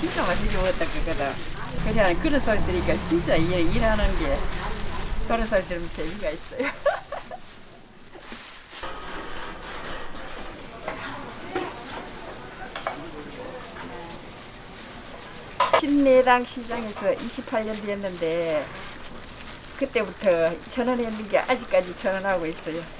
진짜 맛있게 먹었다 그거다. 그냥 그런 소리 들으니까 진짜 일, 일하는 게 그런 소리 들으면 재미가 있어요. 신내당 시장에서 28년 됐는데 그때부터 전원했는 게 아직까지 전원하고 있어요.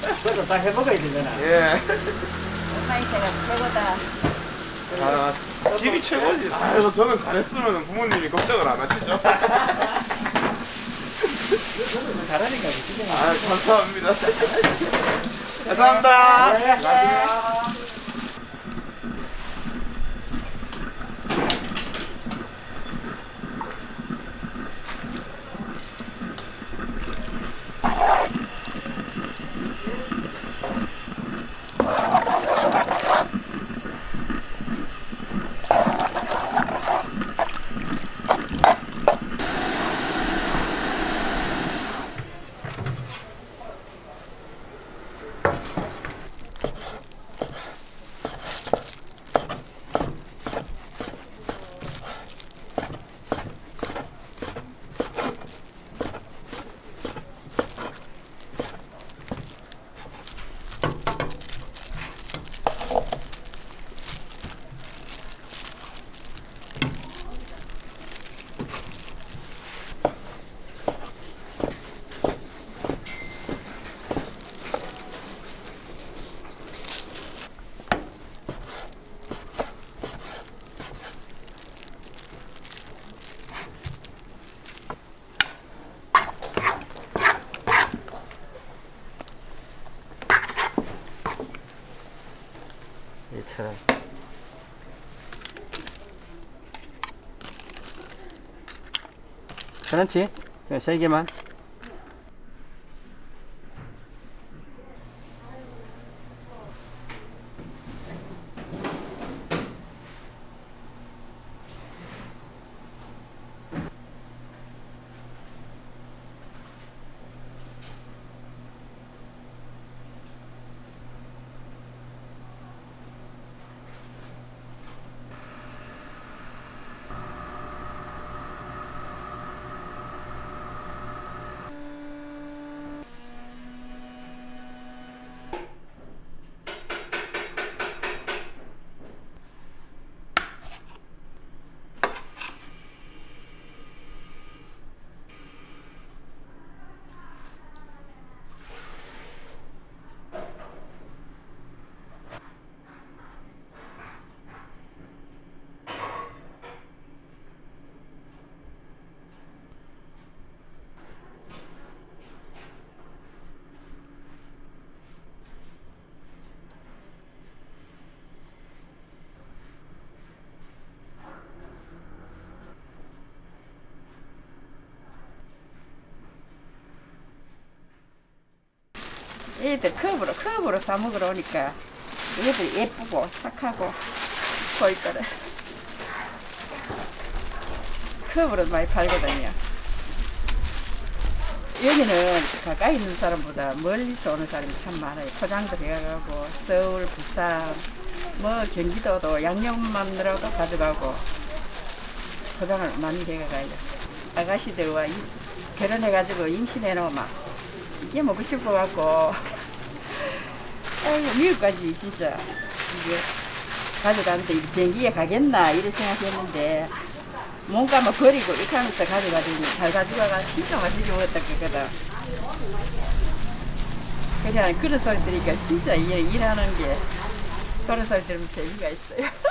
그것도 다 해먹어야 되잖아. 예. 사이즈가 최고다. 아, 집이 최고지. 아, 그래서 저는 잘했으면 부모님이 걱정을 안 하시죠. 잘하니까 그지? 아, 감사합니다. 감사합니다. 얘처럼 괜찮지? 그냥 세 개만 얘들 컵으로 컵으로 사 먹으러 오니까 얘들 예쁘고 착하고 보이더래. 컵으로 많이 팔거든요. 여기는 가까이 있는 사람보다 멀리서 오는 사람이 참 많아요. 포장도 해가고 서울, 부산, 뭐 경기도도 양념만으로도 가져가고 포장을 많이 해가가요. 아가씨들과 이- 결혼해가지고 임신해 놓으면 이게 먹고 싶어갖고. 아이고 미국까지 진짜. 이게 가져가는데 이 비행기에 가겠나? 이런 생각했는데. 뭔가 뭐 버리고 이렇게 하면서 가져가더니 잘 가져가가 진짜 맛있게 먹었다 그거다. 그냥 그런 소리 들으니까 진짜 일, 일하는 게 그런 소리 들으면 재미가 있어요